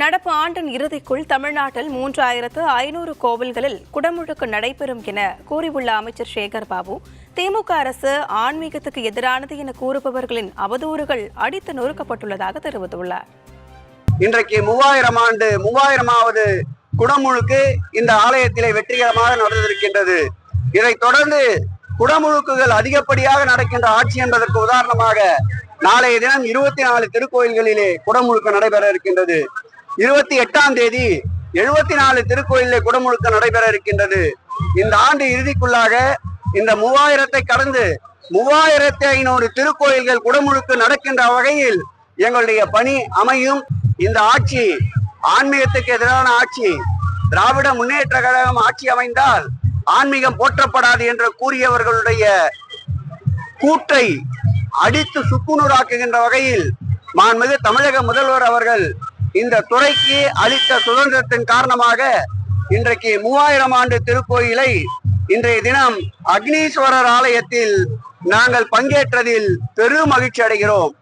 நடப்பு ஆண்டின் இறுதிக்குள் தமிழ்நாட்டில் மூன்றாயிரத்து ஐநூறு கோவில்களில் குடமுழுக்கு நடைபெறும் என கூறியுள்ள அமைச்சர் சேகர் பாபு திமுக அரசு ஆன்மீகத்துக்கு எதிரானது என கூறுபவர்களின் அவதூறுகள் அடித்து நொறுக்கப்பட்டுள்ளதாக தெரிவித்துள்ளார். இன்றைக்கு மூவாயிரம் ஆண்டு மூவாயிரமாவது குடமுழுக்கு இந்த ஆலயத்திலே வெற்றிகரமாக நடந்திருக்கின்றது. இதை தொடர்ந்து குடமுழுக்குகள் அதிகப்படியாக நடக்கின்ற ஆட்சி என்பதற்கு உதாரணமாக நாளைய தினம் இருபத்தி நாலு திருக்கோயில்களிலே குடமுழுக்கு நடைபெற இருக்கின்றது. இருபத்தி எட்டாம் தேதி எழுபத்தி நாலு திருக்கோயிலே குடமுழுக்க நடைபெற இருக்கின்றது. இந்த ஆண்டு இறுதிக்குள்ளாக இந்த மூவாயிரத்தை கடந்து மூவாயிரத்தி ஐநூறு திருக்கோயில்கள் குடமுழுக்கு நடக்கின்ற வகையில் எங்களுடைய பணி அமையும். இந்த ஆட்சி ஆன்மீகத்துக்கு எதிரான ஆட்சி திராவிட முன்னேற்ற கழகம் ஆட்சி அமைந்தால் ஆன்மீகம் போற்றப்படாது என்று கூறியவர்களுடைய கூற்றை அடித்து சுக்குநூறாக்குகின்ற வகையில் மாண்புமிகு தமிழக முதல்வர் அவர்கள் இந்த துறைக்கு அளித்த சுதந்திரத்தின் காரணமாக இன்றைக்கு மூவாயிரம் ஆண்டு திருக்கோயிலை இன்றைய தினம் அக்னீஸ்வரர் ஆலயத்தில் நாங்கள் பங்கேற்றதில் பெரும் மகிழ்ச்சி அடைகிறோம்.